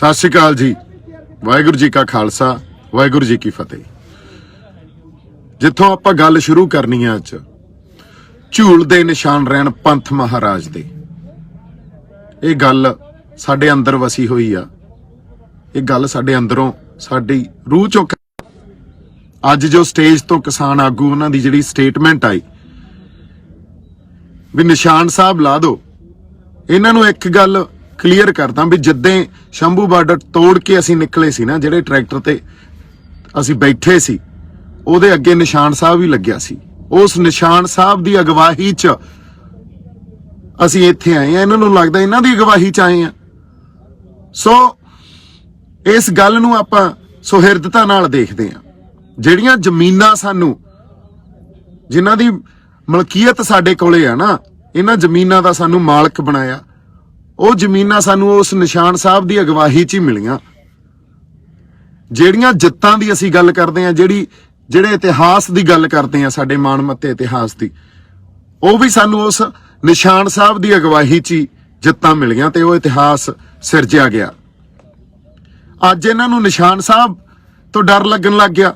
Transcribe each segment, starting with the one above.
ਸਤਿ ਸ਼੍ਰੀ ਅਕਾਲ ਜੀ। ਵਾਹਿਗੁਰੂ ਜੀ ਕਾ ਖਾਲਸਾ, ਵਾਹਿਗੁਰੂ ਜੀ ਕੀ ਫਤਿਹ। ਜਿੱਥੋਂ ਆਪਾਂ ਗੱਲ ਸ਼ੁਰੂ ਕਰਨੀ ਹੈ ਅੱਜ, ਝੂਲ ਦੇ ਨਿਸ਼ਾਨ ਰਹਿਣ ਪੰਥ ਮਹਾਰਾਜ ਦੇ। ਇਹ ਗੱਲ ਸਾਡੇ ਅੰਦਰ ਵਸੀ ਹੋਈ ਆ। ਇਹ ਗੱਲ ਸਾਡੇ ਅੰਦਰੋਂ ਸਾਡੀ ਰੂਹ ਚੋਂ ਅੱਜ ਜੋ ਸਟੇਜ ਤੋਂ ਕਿਸਾਨ ਆਗੂ, ਉਹਨਾਂ ਦੀ ਜਿਹੜੀ ਸਟੇਟਮੈਂਟ ਆਈ, ਵੀ ਨਿਸ਼ਾਨ ਸਾਹਿਬ ਲਾ ਦਿਓ। ਇਹਨਾਂ ਨੂੰ ਇੱਕ ਗੱਲ ਕਲੀਅਰ ਕਰਦਾ ਵੀ ਜਿੱਦਾਂ ਸ਼ੰਭੂ ਬਾਰਡਰ ਤੋੜ ਕੇ ਅਸੀਂ ਨਿਕਲੇ ਸੀ ਨਾ, ਜਿਹੜੇ ਟਰੈਕਟਰ ਤੇ ਅਸੀਂ ਬੈਠੇ ਸੀ, ਉਹਦੇ ਅੱਗੇ ਨਿਸ਼ਾਨ ਸਾਹਿਬ ਵੀ ਲੱਗਿਆ ਸੀ। ਉਸ ਨਿਸ਼ਾਨ ਸਾਹਿਬ ਦੀ ਅਗਵਾਹੀ 'ਚ ਅਸੀਂ ਇੱਥੇ ਆਏ ਆ ਇਹਨਾਂ ਨੂੰ ਲੱਗਦਾ ਇਹਨਾਂ ਦੀ ਅਗਵਾਹੀ 'ਚ ਆਏ ਆ ਸੋ ਇਸ ਗੱਲ ਨੂੰ ਆਪਾਂ ਸੁਹਿਰਦਤਾ ਨਾਲ ਦੇਖਦੇ ਆ ਜਿਹੜੀਆਂ ਜ਼ਮੀਨਾਂ ਸਾਨੂੰ, ਜਿਨ੍ਹਾਂ ਦੀ ਮਲਕੀਅਤ ਸਾਡੇ ਕੋਲੇ ਆ ਨਾ, ਇਹਨਾਂ ਜ਼ਮੀਨਾਂ ਦਾ ਸਾਨੂੰ ਮਾਲਕ ਬਣਾਇਆ। ਉਹ ਜ਼ਮੀਨਾਂ ਸਾਨੂੰ ਉਸ ਨਿਸ਼ਾਨ ਸਾਹਿਬ ਦੀ ਅਗਵਾਹੀ 'ਚ ਹੀ ਮਿਲੀਆਂ। ਜਿਹੜੀਆਂ ਜਿੱਤਾਂ ਦੀ ਅਸੀਂ ਗੱਲ ਕਰਦੇ ਆ ਜਿਹੜੀ ਜਿਹੜੇ ਇਤਿਹਾਸ ਦੀ ਗੱਲ ਕਰਦੇ ਆ ਸਾਡੇ ਮਾਣਮੱਤੇ ਇਤਿਹਾਸ ਦੀ, ਉਹ ਵੀ ਸਾਨੂੰ ਉਸ ਨਿਸ਼ਾਨ ਸਾਹਿਬ ਦੀ ਅਗਵਾਹੀ 'ਚ ਹੀ ਜਿੱਤਾਂ ਮਿਲੀਆਂ ਤੇ ਉਹ ਇਤਿਹਾਸ ਸਿਰਜਿਆ ਗਿਆ। ਅੱਜ ਇਹਨਾਂ ਨੂੰ ਨਿਸ਼ਾਨ ਸਾਹਿਬ ਤੋਂ ਡਰ ਲੱਗਣ ਲੱਗ ਗਿਆ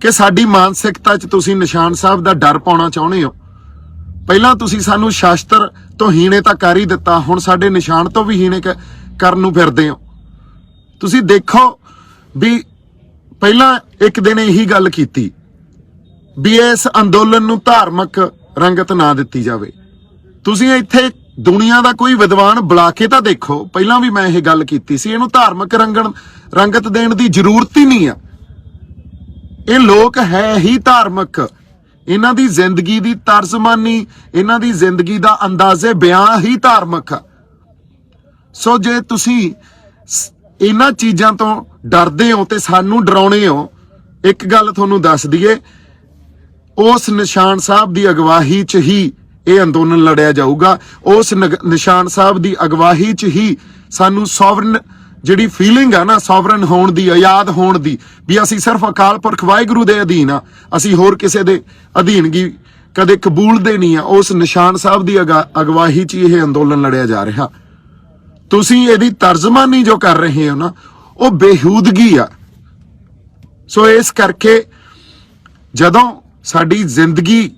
ਕਿ ਸਾਡੀ ਮਾਨਸਿਕਤਾ 'ਚ ਤੁਸੀਂ ਨਿਸ਼ਾਨ ਸਾਹਿਬ ਦਾ ਡਰ ਪਾਉਣਾ ਚਾਹੁੰਦੇ ਹੋ। ਪਹਿਲਾਂ ਤੁਸੀਂ ਸਾਨੂੰ ਸ਼ਾਸਤਰ ਤੋਂ ਹੀਣੇ ਤਾਂ ਕਰ ਹੀ ਦਿੱਤਾ, ਹੁਣ ਸਾਡੇ ਨਿਸ਼ਾਨ ਤੋਂ ਵੀ ਹੀਣੇ ਕਰਨ ਨੂੰ ਫਿਰਦੇ ਹੋ। ਤੁਸੀਂ ਦੇਖੋ ਵੀ ਪਹਿਲਾਂ ਇੱਕ ਦਿਨ ਇਹੀ ਗੱਲ ਕੀਤੀ, ਵੀ ਇਸ ਅੰਦੋਲਨ ਨੂੰ ਧਾਰਮਿਕ ਰੰਗਤ ਨਾ ਦਿੱਤੀ ਜਾਵੇ। ਤੁਸੀਂ ਇੱਥੇ ਦੁਨੀਆ ਦਾ ਕੋਈ ਵਿਦਵਾਨ ਬੁਲਾ ਕੇ ਤਾਂ ਦੇਖੋ, ਪਹਿਲਾਂ ਵੀ ਮੈਂ ਇਹ ਗੱਲ ਕੀਤੀ ਸੀ, ਇਹਨੂੰ ਧਾਰਮਿਕ ਰੰਗਣ, ਰੰਗਤ ਦੇਣ ਦੀ ਜ਼ਰੂਰਤ ਹੀ ਨਹੀਂ ਆ। ਇਹ ਲੋਕ ਹੈ ਹੀ ਧਾਰਮਿਕ। ਇਹਨਾਂ ਦੀ ਜ਼ਿੰਦਗੀ ਦੀ ਤਰਜ਼ਮਾਨੀ, ਇਹਨਾਂ ਦੀ ਜ਼ਿੰਦਗੀ ਦਾ ਅੰਦਾਜ਼ੇ ਬਿਆਨ ਹੀ ਧਾਰਮਿਕ ਆ। ਸੋ ਜੇ ਤੁਸੀਂ ਇਹਨਾਂ ਚੀਜ਼ਾਂ ਤੋਂ ਡਰਦੇ ਹੋ ਤੇ ਸਾਨੂੰ ਡਰਾਉਣੇ ਹੋ, ਇੱਕ ਗੱਲ ਤੁਹਾਨੂੰ ਦੱਸ ਦਈਏ, ਉਸ ਨਿਸ਼ਾਨ ਸਾਹਿਬ ਦੀ ਅਗਵਾਹੀ 'ਚ ਹੀ ਇਹ ਅੰਦੋਲਨ ਲੜਿਆ ਜਾਊਗਾ। ਉਸ ਨਿਸ਼ਾਨ ਸਾਹਿਬ ਦੀ ਅਗਵਾਹੀ 'ਚ ਹੀ ਸਾਨੂੰ ਸੋਵਰਨ ਜਿਹੜੀ ਫੀਲਿੰਗ ਆ ਨਾ ਸੌਵਰਨ ਹੋਣ ਦੀ, ਆਜ਼ਾਦ ਹੋਣ ਦੀ, ਵੀ ਅਸੀਂ ਸਿਰਫ ਅਕਾਲ ਪੁਰਖ ਵਾਹਿਗੁਰੂ ਦੇ ਅਧੀਨ ਆ, ਅਸੀਂ ਹੋਰ ਕਿਸੇ ਦੇ ਅਧੀਨਗੀ ਕਦੇ ਕਬੂਲਦੇ ਨਹੀਂ ਆ, ਉਸ ਨਿਸ਼ਾਨ ਸਾਹਿਬ ਦੀ ਅਗਾ- 'ਚ ਇਹ ਅੰਦੋਲਨ ਲੜਿਆ ਜਾ ਰਿਹਾ। ਤੁਸੀਂ ਇਹਦੀ ਤਰਜਮਾਨੀ ਜੋ ਕਰ ਰਹੇ ਹੋ ਨਾ, ਉਹ ਬੇਹੂਦਗੀ ਆ। ਸੋ ਇਸ ਕਰਕੇ ਜਦੋਂ ਸਾਡੀ ਜ਼ਿੰਦਗੀ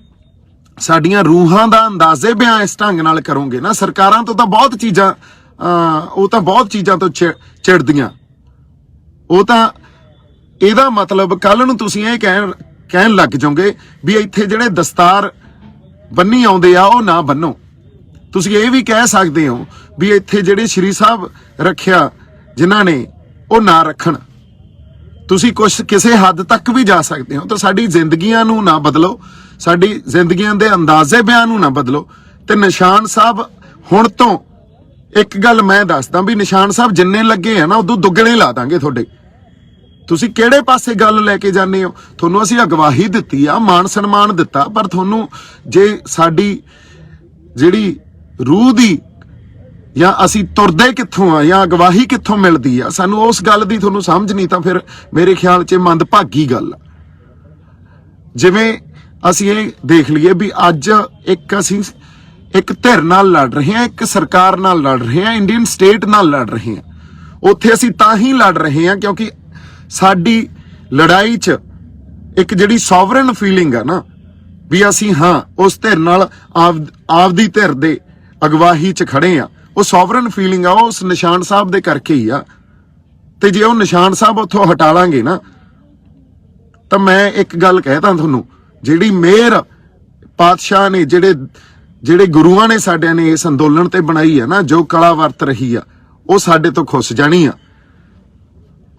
ਸਾਡੀਆਂ ਰੂਹਾਂ ਦਾ ਅੰਦਾਜ਼ੇ ਬਿਆਨ ਇਸ ਢੰਗ ਨਾਲ ਕਰੋਗੇ ਨਾ, ਸਰਕਾਰਾਂ ਤੋਂ ਤਾਂ ਬਹੁਤ ਚੀਜ਼ਾਂ ਉਹ ਤਾਂ ਬਹੁਤ ਚੀਜ਼ਾਂ ਤੋਂ ਚਿ- ਚਿੜਦੀਆਂ ਉਹ ਤਾਂ ਇਹਦਾ ਮਤਲਬ ਕੱਲ ਨੂੰ ਤੁਸੀਂ ਇਹ ਕਹਿਣ ਕਹਿਣ ਲੱਗ ਜਾਓਗੇ ਵੀ ਇੱਥੇ ਜਿਹੜੇ ਦਸਤਾਰ ਬੰਨੀ ਆਉਂਦੇ ਆ, ਉਹ ਨਾ ਬੰਨੋ। ਤੁਸੀਂ ਇਹ ਵੀ ਕਹਿ ਸਕਦੇ ਹੋ ਵੀ ਇੱਥੇ ਜਿਹੜੇ ਸ਼੍ਰੀ ਸਾਹਿਬ ਰੱਖਿਆ, ਜਿਨ੍ਹਾਂ ਨੇ ਉਹ ਨਾ ਰੱਖਣ। ਤੁਸੀਂ ਕੁਝ ਕਿਸੇ ਹੱਦ ਤੱਕ ਵੀ ਜਾ ਸਕਦੇ ਹੋ ਤਾਂ ਸਾਡੀ ਜ਼ਿੰਦਗੀਆਂ ਨੂੰ ਨਾ ਬਦਲੋ। ਸਾਡੀ ਜ਼ਿੰਦਗੀਆਂ ਦੇ ਅੰਦਾਜ਼ੇ ਬਿਆਨ ਨੂੰ ਨਾ ਬਦਲੋ। ਤੇ ਨਿਸ਼ਾਨ ਸਾਹਿਬ ਹੁਣ ਤੋਂ ਇੱਕ ਗੱਲ ਮੈਂ ਦੱਸਦਾ ਵੀ ਨਿਸ਼ਾਨ ਸਾਹਿਬ ਜਿੰਨੇ ਲੱਗੇ ਆ ਨਾ, ਉਦੋਂ ਦੁੱਗਣੇ ਲਾ ਦਾਂਗੇ ਤੁਹਾਡੇ। ਤੁਸੀਂ ਕਿਹੜੇ ਪਾਸੇ ਗੱਲ ਲੈ ਕੇ ਜਾਂਦੇ ਹੋ? ਤੁਹਾਨੂੰ ਅਸੀਂ ਅਗਵਾਹੀ ਦਿੱਤੀ ਆ ਮਾਨ ਸਨਮਾਨ ਦਿੱਤਾ, ਪਰ ਤੁਹਾਨੂੰ ਜੇ ਸਾਡੀ ਜਿਹੜੀ ਰੂਹ ਦੀ ਜਾਂ ਅਸੀਂ ਤੁਰਦੇ ਕਿੱਥੋਂ ਆ ਜਾਂ ਅਗਵਾਹੀ ਕਿੱਥੋਂ ਮਿਲਦੀ ਆ, ਸਾਨੂੰ ਉਸ ਗੱਲ ਦੀ ਤੁਹਾਨੂੰ ਸਮਝ ਨਹੀਂ, ਤਾਂ ਫਿਰ ਮੇਰੇ ਖਿਆਲ 'ਚ ਇਹ ਮੰਦਭਾਗੀ ਗੱਲ ਆ। ਜਿਵੇਂ ਅਸੀਂ ਇਹ ਦੇਖ ਲਈਏ ਵੀ ਅੱਜ ਇੱਕ ਅਸੀਂ ਇੱਕ ਧਿਰ ਨਾਲ ਲੜ ਰਹੇ ਹਾਂ, ਇੱਕ ਸਰਕਾਰ ਨਾਲ ਲੜ ਰਹੇ ਹਾਂ ਇੰਡੀਅਨ ਸਟੇਟ ਨਾਲ ਲੜ ਰਹੇ ਹਾਂ। ਉੱਥੇ ਅਸੀਂ ਤਾਂ ਹੀ ਲੜ ਰਹੇ ਹਾਂ ਕਿਉਂਕਿ ਸਾਡੀ ਲੜਾਈ 'ਚ ਇੱਕ ਜਿਹੜੀ ਸੋਵਰਨ ਫੀਲਿੰਗ ਆ ਨਾ, ਵੀ ਅਸੀਂ ਹਾਂ, ਉਸ ਧਿਰ ਨਾਲ ਆਪ ਆਪਦੀ ਧਿਰ ਦੇ ਅਗਵਾਹੀ 'ਚ ਖੜੇ ਆ ਉਹ ਸੋਵਰਨ ਫੀਲਿੰਗ ਆ, ਉਹ ਉਸ ਨਿਸ਼ਾਨ ਸਾਹਿਬ ਦੇ ਕਰਕੇ ਹੀ ਆ। ਤੇ ਜੇ ਉਹ ਨਿਸ਼ਾਨ ਸਾਹਿਬ ਉੱਥੋਂ ਹਟਾ ਲਾਂਗੇ ਨਾ, ਤਾਂ ਮੈਂ ਇੱਕ ਗੱਲ ਕਹਿ ਦਾਂ ਤੁਹਾਨੂੰ, ਜਿਹੜੀ ਮਿਹਰ ਪਾਤਸ਼ਾਹ ਨੇ ਜਿਹੜੇ ਜਿਹੜੇ ਗੁਰੂਆਂ ਨੇ ਸਾਡਿਆਂ ਨੇ ਇਸ ਅੰਦੋਲਨ ਤੇ ਬਣਾਈ ਆ ਨਾ, ਜੋ ਕਲਾ ਵਰਤ ਰਹੀ ਆ, ਉਹ ਸਾਡੇ ਤੋਂ ਖੁੱਸ ਜਾਣੀ ਆ।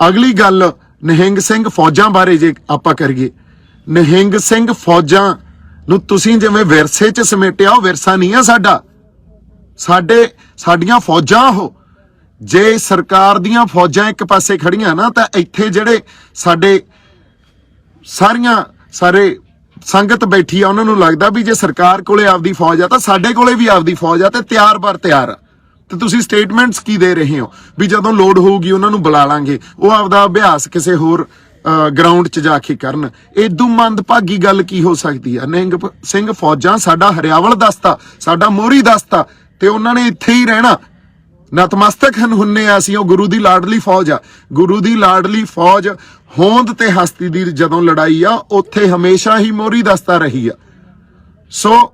ਅਗਲੀ ਗੱਲ, ਨਹਿੰਗ ਸਿੰਘ ਫੌਜਾਂ ਬਾਰੇ ਜੇ ਆਪਾਂ ਕਰੀਏ, ਨਹਿੰਗ ਸਿੰਘ ਫੌਜਾਂ ਨੂੰ ਤੁਸੀਂ ਜਿਵੇਂ ਵਿਰਸੇ 'ਚ ਸਮੇਟਿਆ, ਉਹ ਵਿਰਸਾ ਨਹੀਂ ਆ ਸਾਡਾ। ਸਾਡੇ, ਸਾਡੀਆਂ ਫੌਜਾਂ ਉਹ। ਜੇ ਸਰਕਾਰ ਦੀਆਂ ਫੌਜਾਂ ਇੱਕ ਪਾਸੇ ਖੜੀਆਂ ਨਾ, ਤਾਂ ਇੱਥੇ ਜਿਹੜੇ ਸਾਡੇ ਸਾਰੀਆਂ, ਸਾਰੇ ਸੰਗਤ ਬੈਠੀ ਆ, ਉਹਨਾਂ ਨੂੰ ਲੱਗਦਾ ਵੀ ਜੇ ਸਰਕਾਰ ਕੋਲੇ ਆਪਦੀ ਫੌਜ ਆ ਤਾਂ ਸਾਡੇ ਕੋਲੇ ਵੀ ਆਪਦੀ ਫੌਜ ਆ ਤੇ ਤਿਆਰ ਬਰ ਤਿਆਰ ਆ। ਤੇ ਤੁਸੀਂ ਸਟੇਟਮੈਂਟਸ ਕੀ ਦੇ ਰਹੇ ਹੋ? ਵੀ ਜਦੋਂ ਲੋਡ ਹੋਊਗੀ ਉਹਨਾਂ ਨੂੰ ਬੁਲਾ ਲਾਂਗੇ। ਉਹ ਆਪਦਾ ਅਭਿਆਸ ਕਿਸੇ ਹੋਰ ਗਰਾਊਂਡ 'ਚ ਜਾ ਕੇ ਕਰਨ। ਇਦੋਂ ਮੰਦਭਾਗੀ ਗੱਲ ਕੀ ਹੋ ਸਕਦੀ ਆ? ਨਿਹੰਗ ਸਿੰਘ ਫੌਜਾਂ ਸਾਡਾ ਹਰਿਆਵਲ ਦਸਤਾ, ਸਾਡਾ ਮੋਹਰੀ ਦਸਤਾ ਤੇ ਉਹਨਾਂ ਨੇ ਇੱਥੇ ਹੀ ਰਹਿਣਾ। ਨਤਮਸਤਕ ਹਨ ਹੁੰਨੇ ਆ ਅਸੀਂ, ਉਹ ਗੁਰੂ ਦੀ ਲਾਡਲੀ ਫੌਜ ਆ। ਗੁਰੂ ਦੀ ਲਾਡਲੀ ਫੌਜ ਹੋਂਦ ਤੇ ਹਸਤੀ ਦੀ ਜਦੋਂ ਲੜਾਈ ਆ, ਉੱਥੇ ਹਮੇਸ਼ਾ ਹੀ ਮੋਰੀ ਦਸਤਾ ਰਹੀ ਆ। ਸੋ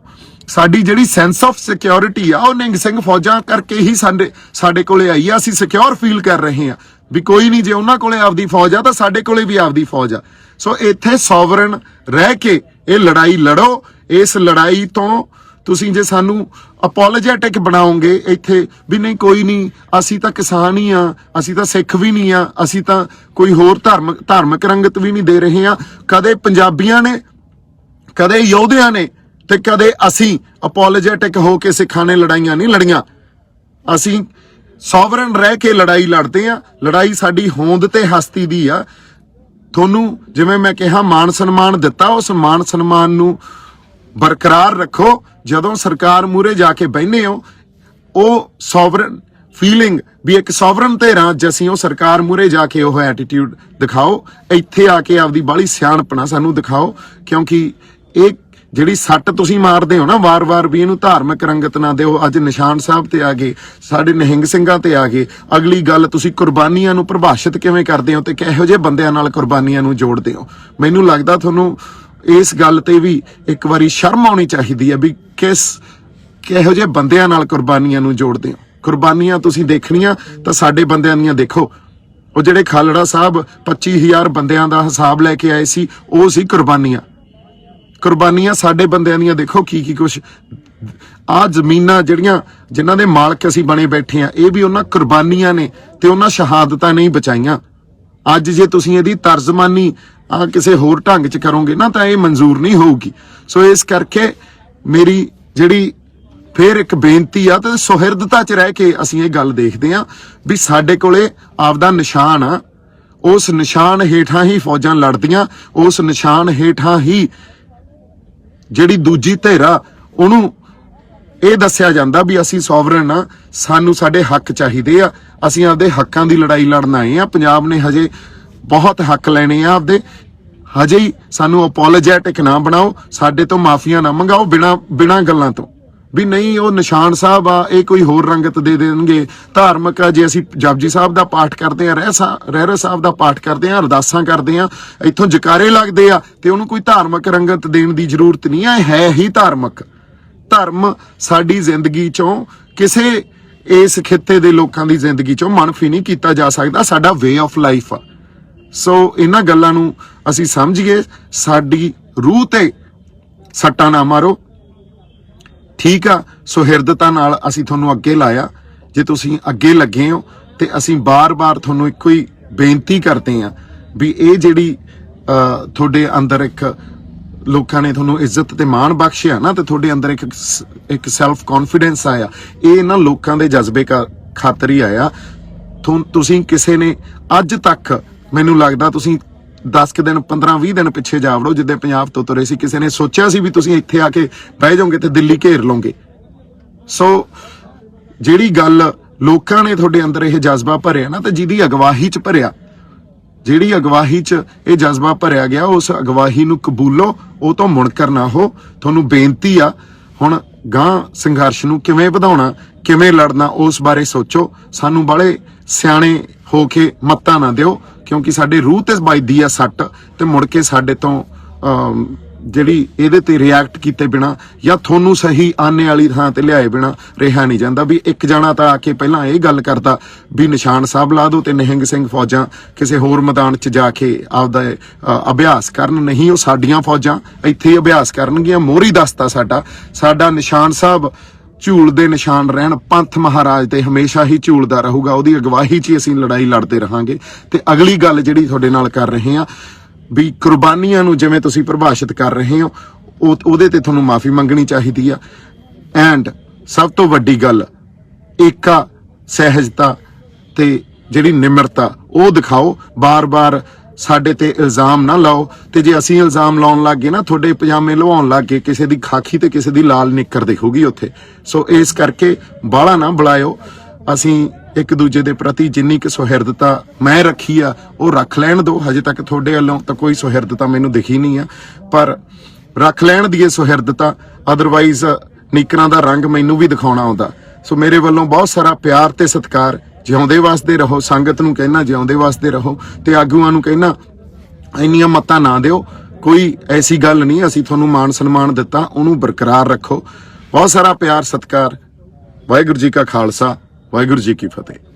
ਸਾਡੀ ਜਿਹੜੀ ਸੈਂਸ ਆਫ ਸਿਕਿਉਰਿਟੀ ਆ, ਉਹ ਨਿੰਗ ਸਿੰਘ ਫੌਜਾਂ ਕਰਕੇ ਹੀ ਸਾਡੇ ਸਾਡੇ ਕੋਲੇ ਆਈ ਆ। ਅਸੀਂ ਸਿਕਿਉਰ ਫੀਲ ਕਰ ਰਹੇ ਆ ਵੀ ਕੋਈ ਨਹੀਂ, ਜੇ ਉਹਨਾਂ ਕੋਲੇ ਆਪਦੀ ਫੌਜ ਆ, ਤਾਂ ਸਾਡੇ ਕੋਲੇ ਵੀ ਆਪਦੀ ਫੌਜ ਆ। ਸੋ ਇੱਥੇ ਸੋਵਰਨ ਰਹਿ ਕੇ ਇਹ ਲੜਾਈ ਲੜੋ, ਇਸ ਲੜਾਈ ਤੋਂ ਤੁਸੀਂ ਜੇ ਸਾਨੂੰ ਅਪੋਲੋਜੈਟਿਕ ਬਣਾਓਗੇ ਇੱਥੇ ਵੀ ਨਹੀਂ, ਕੋਈ ਨਹੀਂ, ਅਸੀਂ ਤਾਂ ਕਿਸਾਨ ਹੀ ਆ ਅਸੀਂ ਤਾਂ ਸਿੱਖ ਵੀ ਨਹੀਂ ਆ ਅਸੀਂ ਤਾਂ ਕੋਈ ਹੋਰ ਧਰਮ, ਧਾਰਮਿਕ ਰੰਗਤ ਵੀ ਨਹੀਂ ਦੇ ਰਹੇ ਆ ਕਦੇ ਪੰਜਾਬੀਆਂ ਨੇ, ਕਦੇ ਯੋਧਿਆਂ ਨੇ ਤੇ ਕਦੇ ਅਸੀਂ ਅਪੋਲੋਜੈਟਿਕ ਹੋ ਕੇ ਸਿੱਖਾਂ ਨੇ ਲੜਾਈਆਂ ਨਹੀਂ ਲੜੀਆਂ। ਅਸੀਂ ਸੋਵਰਨ ਰਹਿ ਕੇ ਲੜਾਈ ਲੜਦੇ ਆ ਲੜਾਈ ਸਾਡੀ ਹੋਂਦ ਤੇ ਹਸਤੀ ਦੀ ਆ। ਤੁਹਾਨੂੰ ਜਿਵੇਂ ਮੈਂ ਕਿਹਾ ਮਾਨ ਸਨਮਾਨ ਦਿੱਤਾ, ਉਸ ਮਾਨ ਸਨਮਾਨ ਨੂੰ ਬਰਕਰਾਰ ਰੱਖੋ। ਜਦੋਂ ਸਰਕਾਰ ਮੂਰੇ ਜਾ ਕੇ ਬਹਿਨੇ ਹੋ, ਉਹ ਸੋਵਰਨ ਫੀਲਿੰਗ ਵੀ ਇੱਕ ਸੋਵਰਨ ਤੇ ਰਾਜ ਅਸੀਂ ਉਹ ਸਰਕਾਰ ਮੂਰੇ ਜਾ ਕੇ ਉਹ ਐਟੀਟਿਊਡ ਦਿਖਾਓ। ਇੱਥੇ ਆ ਕੇ ਆਪਦੀ ਬਾਲੀ ਸਿਆਣਪਣਾ ਸਾਨੂੰ ਦਿਖਾਓ, ਕਿਉਂਕਿ ਇਹ ਜਿਹੜੀ ਸੱਟ ਤੁਸੀਂ ਮਾਰਦੇ ਹੋ ਨਾ, ਵਾਰ-ਵਾਰ ਵੀ ਇਹਨੂੰ ਧਾਰਮਿਕ ਰੰਗਤ ਨਾ ਦਿਓ। ਅੱਜ ਨਿਸ਼ਾਨ ਸਾਹਿਬ ਤੇ ਆ ਗਏ, ਸਾਡੇ ਨਿਹੰਗ ਸਿੰਘਾਂ ਤੇ ਆ ਗਏ। ਅਗਲੀ ਗੱਲ, ਤੁਸੀਂ ਕੁਰਬਾਨੀਆਂ ਨੂੰ ਪਰਿਭਾਸ਼ਿਤ ਕਿਵੇਂ ਕਰਦੇ ਹੋ ਤੇ ਕਿਹੋ ਜਿਹੇ ਬੰਦਿਆਂ ਨਾਲ ਕੁਰਬਾਨੀਆਂ ਨੂੰ ਜੋੜਦੇ ਹੋ? ਮੈਨੂੰ ਲੱਗਦਾ ਤੁਹਾਨੂੰ ਇਸ ਗੱਲ ਤੇ ਵੀ ਇੱਕ ਵਾਰੀ ਸ਼ਰਮ ਆਉਣੀ ਚਾਹੀਦੀ ਹੈ ਵੀ ਕਿਸ ਕਿਹੋ ਜਿਹੇ ਬੰਦਿਆਂ ਨਾਲ ਕੁਰਬਾਨੀਆਂ ਨੂੰ ਜੋੜਦੇ ਹੋ? ਕੁਰਬਾਨੀਆਂ ਤੁਸੀਂ ਦੇਖਣੀਆਂ ਤਾਂ ਸਾਡੇ ਬੰਦਿਆਂ ਦੀਆਂ ਦੇਖੋ। ਉਹ ਜਿਹੜੇ ਖਾਲੜਾ ਸਾਹਿਬ 25000 ਬੰਦਿਆਂ ਦਾ ਹਿਸਾਬ ਲੈ ਕੇ ਆਏ ਸੀ, ਉਹ ਸੀ ਕੁਰਬਾਨੀਆਂ। ਕੁਰਬਾਨੀਆਂ ਸਾਡੇ ਬੰਦਿਆਂ ਦੀਆਂ ਦੇਖੋ ਕੀ ਕੀ ਕੁਛ। ਆ ਜ਼ਮੀਨਾਂ ਜਿਹੜੀਆਂ ਜਿਨ੍ਹਾਂ ਦੇ ਮਾਲਕ ਅਸੀਂ ਬਣੇ ਬੈਠੇ ਆ ਇਹ ਵੀ ਉਹਨਾਂ ਕੁਰਬਾਨੀਆਂ ਨੇ ਤੇ ਉਹਨਾਂ ਸ਼ਹਾਦਤਾਂ ਨਹੀਂ ਬਚਾਈਆਂ। ਅੱਜ ਜੇ ਤੁਸੀਂ ਇਹਦੀ ਤਰਜਮਾਨੀ ਆ ਕਿਸੇ ਹੋਰ ਢੰਗ ਚ ਕਰੋਗੇ ਨਾ ਤਾਂ ਇਹ ਮਨਜ਼ੂਰ ਨਹੀਂ ਹੋਊਗੀ। ਸੋ ਇਸ ਕਰਕੇ ਮੇਰੀ ਜਿਹੜੀ ਫਿਰ ਇੱਕ ਬੇਨਤੀ ਆ ਤੇ ਸੁਹਿਰਦਤਾ ਚ ਰਹਿ ਕੇ ਅਸੀਂ ਇਹ ਗੱਲ ਦੇਖਦੇ ਆ ਵੀ ਸਾਡੇ ਕੋਲੇ ਆਪਦਾ ਨਿਸ਼ਾਨ ਆ। ਉਸ ਨਿਸ਼ਾਨ ਹੇਠਾਂ ਹੀ ਫੌਜਾਂ ਲੜਦੀਆਂ, ਉਸ ਨਿਸ਼ਾਨ ਹੇਠਾਂ ਹੀ ਜਿਹੜੀ ਦੂਜੀ ਧਿਰਾ ਉਹਨੂੰ ਇਹ ਦੱਸਿਆ ਜਾਂਦਾ ਵੀ ਅਸੀਂ ਸੋਵਰਨ ਆ, ਸਾਨੂੰ ਸਾਡੇ ਹੱਕ ਚਾਹੀਦੇ ਆ, ਅਸੀਂ ਆਪਦੇ ਹੱਕਾਂ ਦੀ ਲੜਾਈ ਲੜਨ ਆਏ ਆ, ਪੰਜਾਬ ਨੇ ਹਜੇ ਬਹੁਤ ਹੱਕ ਲੈਣੇ ਆ ਆਪਦੇ। ਹਜੇ ਹੀ ਸਾਨੂੰ ਅਪੋਲੋਜੈਟਿਕ ਨਾ ਬਣਾਓ, ਸਾਡੇ ਤੋਂ ਮਾਫੀਆਂ ਨਾ ਮੰਗਾਓ ਬਿਨਾ ਬਿਨਾ ਗੱਲਾਂ ਤੋਂ। ਵੀ ਨਹੀਂ, ਉਹ ਨਿਸ਼ਾਨ ਸਾਹਿਬ ਆ, ਇਹ ਕੋਈ ਹੋਰ ਰੰਗਤ ਦੇ ਦੇਣਗੇ। ਧਾਰਮਿਕ ਆ, ਜੇ ਅਸੀਂ ਜਪਜੀ ਸਾਹਿਬ ਦਾ ਪਾਠ ਕਰਦੇ ਆ, ਰਹਿ ਸਾ- ਰਹਿਰਾ ਸਾਹਿਬ ਦਾ ਪਾਠ ਕਰਦੇ ਆ, ਅਰਦਾਸਾਂ ਕਰਦੇ ਆ, ਇੱਥੋਂ ਜਕਾਰੇ ਲੱਗਦੇ ਆ, ਤੇ ਉਹਨੂੰ ਕੋਈ ਧਾਰਮਿਕ ਰੰਗਤ ਦੇਣ ਦੀ ਜ਼ਰੂਰਤ ਨਹੀਂ ਆ ਹੈ ਹੀ ਧਾਰਮਿਕ। ਧਰਮ ਸਾਡੀ ਜ਼ਿੰਦਗੀ ਚੋਂ ਕਿਸੇ ਇਸ ਖਿੱਤੇ ਦੇ ਲੋਕਾਂ ਦੀ ਜ਼ਿੰਦਗੀ ਚੋਂ ਮਨਫੀ ਨਹੀਂ ਕੀਤਾ ਜਾ ਸਕਦਾ, ਸਾਡਾ ਵੇ ਆਫ ਲਾਈਫ ਆ। ਸੋ ਇਹਨਾਂ ਗੱਲਾਂ ਨੂੰ ਅਸੀਂ ਸਮਝੀਏ ਸਾਡੀ ਰੂਹ ਤੇ ਸੱਟਾਂ ਨਾ ਮਾਰੋ। ਠੀਕ ਆ ਸੁਹਿਰਦਤਾ ਨਾਲ ਅਸੀਂ ਤੁਹਾਨੂੰ ਅੱਗੇ ਲਾਇਆ। ਜੇ ਤੁਸੀਂ ਅੱਗੇ ਲੱਗੇ ਹੋ, ਤੇ ਅਸੀਂ ਬਾਰ-ਬਾਰ ਤੁਹਾਨੂੰ ਇੱਕੋ ਹੀ ਬੇਨਤੀ ਕਰਦੇ ਆ ਵੀ ਇਹ ਜਿਹੜੀ ਤੁਹਾਡੇ ਅੰਦਰ ਇੱਕ ਲੋਕਾਂ ਨੇ ਤੁਹਾਨੂੰ ਇੱਜ਼ਤ ਤੇ ਮਾਣ ਬਖਸ਼ਿਆ ਨਾ, ਤੇ ਤੁਹਾਡੇ ਅੰਦਰ ਇੱਕ ਇੱਕ ਸੈਲਫ ਕੌਨਫੀਡੈਂਸ ਆਇਆ। ਇਹ ਇਹਨਾਂ ਲੋਕਾਂ ਦੇ ਜਜ਼ਬੇ ਕਾ, ਖਾਤਰ ਹੀ ਆਇਆ। ਤੁਸੀਂ ਕਿਸੇ ਨੇ ਅੱਜ ਤੱਕ ਮੈਨੂੰ ਲੱਗਦਾ ਤੁਸੀਂ 10 ਕੁ ਦਿਨ 15 20 ਦਿਨ ਪਿੱਛੇ ਜਾ ਵੜੋ ਜਿੱਦੇ ਪੰਜਾਬ ਤੋਂ ਤੁਰੇ ਸੀ। ਕਿਸੇ ਨੇ ਸੋਚਿਆ ਸੀ ਵੀ ਤੁਸੀਂ ਇੱਥੇ ਆ ਕੇ ਬਹਿ ਜਾਓਗੇ ਤੇ ਦਿੱਲੀ ਘੇਰ ਲਓਗੇ। ਸੋ ਜਿਹੜੀ ਗੱਲ ਲੋਕਾਂ ਨੇ ਤੁਹਾਡੇ ਅੰਦਰ ਇਹ ਜਜ਼ਬਾ ਭਰਿਆ ਨਾ, ਤੇ ਜਿਹਦੀ ਅਗਵਾਹੀ ਚ ਭਰਿਆ, ਜਿਹੜੀ ਅਗਵਾਹੀ ਚ ਇਹ ਜਜ਼ਬਾ ਭਰਿਆ ਗਿਆ, ਉਸ ਅਗਵਾਹੀ ਨੂੰ ਕਬੂਲੋ, ਉਹ ਤੋਂ ਮੁਨਕਰ ਨਾ ਹੋ। ਤੁਹਾਨੂੰ ਬੇਨਤੀ ਆ, ਹੁਣ ਗਾਂ ਸੰਘਰਸ਼ ਨੂੰ ਕਿਵੇਂ ਵਧਾਉਣਾ, ਕਿਵੇਂ ਲੜਨਾ, ਉਸ ਬਾਰੇ ਸੋਚੋ। ਸਾਨੂੰ ਬਾਲੇ ਸਿਆਣੇ ਹੋ ਕੇ ਮੱਤਾਂ ਨਾ ਦਿਓ। ਕਿਉਂਕਿ ਸਾਡੇ ਰੂਹ ਤੇ ਵੱਜਦੀ ਆ ਸੱਟ ਤੇ ਮੁੜ ਕੇ ਸਾਡੇ ਤੋਂ ਜਿਹੜੀ ਇਹਦੇ ਤੇ ਰਿਐਕਟ ਕੀਤੇ ਬਿਨਾ ਜਾਂ ਤੁਹਾਨੂੰ ਸਹੀ ਆਨੇ ਵਾਲੀ ਥਾਂ ਤੇ ਲਿਆਏ ਬਿਨਾ ਰਿਹਾ ਨਹੀਂ ਜਾਂਦਾ ਵੀ ਇੱਕ ਜਣਾ ਤਾਂ ਆ ਕੇ ਪਹਿਲਾਂ ਇਹ ਗੱਲ ਕਰਦਾ ਵੀ ਨਿਸ਼ਾਨ ਸਾਹਿਬ ਲਾ ਦਿਓ ਤੇ ਨਿਹੰਗ ਸਿੰਘ ਫੌਜਾਂ ਕਿਸੇ ਹੋਰ ਮੈਦਾਨ 'ਚ ਜਾ ਕੇ ਆਪਦਾ ਅ, ਅਭਿਆਸ ਕਰਨ। ਨਹੀਂ ਉਹ ਸਾਡੀਆਂ ਫੌਜਾਂ ਇੱਥੇ ਹੀ ਅਭਿਆਸ ਕਰਨਗੀਆਂ। ਮੋਹਰੀ ਦਸਤਾ ਸਾਡਾ। ਸਾਡਾ ਨਿਸ਼ਾਨ ਸਾਹਿਬ ਝੂਲ ਦੇ ਨਿਸ਼ਾਨ ਰਹਿਣ। ਪੰਥ ਮਹਾਰਾਜ ਤੇ ਹਮੇਸ਼ਾ ਹੀ ਝੂਲਦਾ ਰਹੂਗਾ। ਉਹਦੀ ਅਗਵਾਹੀ 'ਚ ਹੀ ਅਸੀਂ ਲੜਾਈ ਲੜਦੇ ਰਹਾਂਗੇ। ਤੇ ਅਗਲੀ ਗੱਲ ਜਿਹੜੀ ਤੁਹਾਡੇ ਨਾਲ ਕਰ ਰਹੇ ਹਾਂ, ਵੀ ਕੁਰਬਾਨੀਆਂ ਨੂੰ ਜਿਵੇਂ ਤੁਸੀਂ ਪਰਿਭਾਸ਼ਿਤ ਕਰ ਰਹੇ ਹੋ, ਉਹ ਉਹਦੇ ਤੇ ਤੁਹਾਨੂੰ ਮਾਫੀ ਮੰਗਣੀ ਚਾਹੀਦੀ ਆ। ਐਂਡ ਸਭ ਤੋਂ ਵੱਡੀ ਗੱਲ, ਏਕਾ, ਸਹਿਜਤਾ ਤੇ ਜਿਹੜੀ ਨਿਮਰਤਾ, ਉਹ ਦਿਖਾਓ। ਬਾਰ-ਬਾਰ ਸਾਡੇ ਤੇ ਇਲਜ਼ਾਮ ਨਾ ਲਾਓ। ਤੇ ਜੇ ਅਸੀਂ ਇਲਜ਼ਾਮ ਲਾਉਣ ਲੱਗ ਗਏ ਨਾ, ਤੁਹਾਡੇ ਪਜਾਮੇ ਲਵਾਉਣ ਲੱਗ ਗਏ, ਕਿਸੇ ਦੀ ਖਾਕੀ ਤੇ ਕਿਸੇ ਦੀ ਲਾਲ ਨਿੱਕਰ ਦਿਖੂਗੀ ਉੱਥੇ। ਸੋ ਇਸ ਕਰਕੇ ਬਾਹਲਾ ਨਾ ਬੁਲਾਇਓ। ਅਸੀਂ ਇੱਕ ਦੂਜੇ ਦੇ ਪ੍ਰਤੀ ਜਿੰਨੀ ਕੁ ਸੁਹਿਰਦਤਾ ਮੈਂ ਰੱਖੀ ਆ, ਉਹ ਰੱਖ ਲੈਣ ਦਿਓ। ਹਜੇ ਤੱਕ ਤੁਹਾਡੇ ਵੱਲੋਂ ਤਾਂ ਕੋਈ ਸੁਹਿਰਦਤਾ ਮੈਨੂੰ ਦਿਖੀ ਨਹੀਂ ਆ। ਪਰ ਰੱਖ ਲੈਣ ਦੀ ਇਹ ਸੁਹਿਰਦਤਾ ਅਦਰਵਾਈਜ਼ ਨੀਕਰਾਂ ਦਾ ਰੰਗ ਮੈਨੂੰ ਵੀ ਦਿਖਾਉਣਾ ਆਉਂਦਾ। ਸੋ ਮੇਰੇ ਵੱਲੋਂ ਬਹੁਤ ਸਾਰਾ ਪਿਆਰ ਤੇ ਸਤਿਕਾਰ ਜਿਉਂਦੇ ਵਾਸਤੇ ਰਹੋ, ਸੰਗਤ ਨੂੰ ਕਹਿਣਾ ਜਿਉਂਦੇ ਵਾਸਤੇ ਰਹੋ ਤੇ ਆਗੂਆਂ ਨੂੰ ਕਹਿਣਾ ਇੰਨੀਆਂ ਮੱਤਾਂ ਨਾ ਦਿਓ। ਕੋਈ ਐਸੀ ਗੱਲ ਨਹੀਂ, ਅਸੀਂ ਤੁਹਾਨੂੰ ਮਾਣ ਸਨਮਾਨ ਦਿੱਤਾ, ਉਹਨੂੰ ਬਰਕਰਾਰ ਰੱਖੋ। ਬਹੁਤ ਸਾਰਾ ਪਿਆਰ, ਸਤਿਕਾਰ। ਵਾਹਿਗੁਰੂ ਜੀ ਕਾ ਖਾਲਸਾ, ਵਾਹਿਗੁਰੂ ਜੀ ਕੀ ਫਤਿਹ।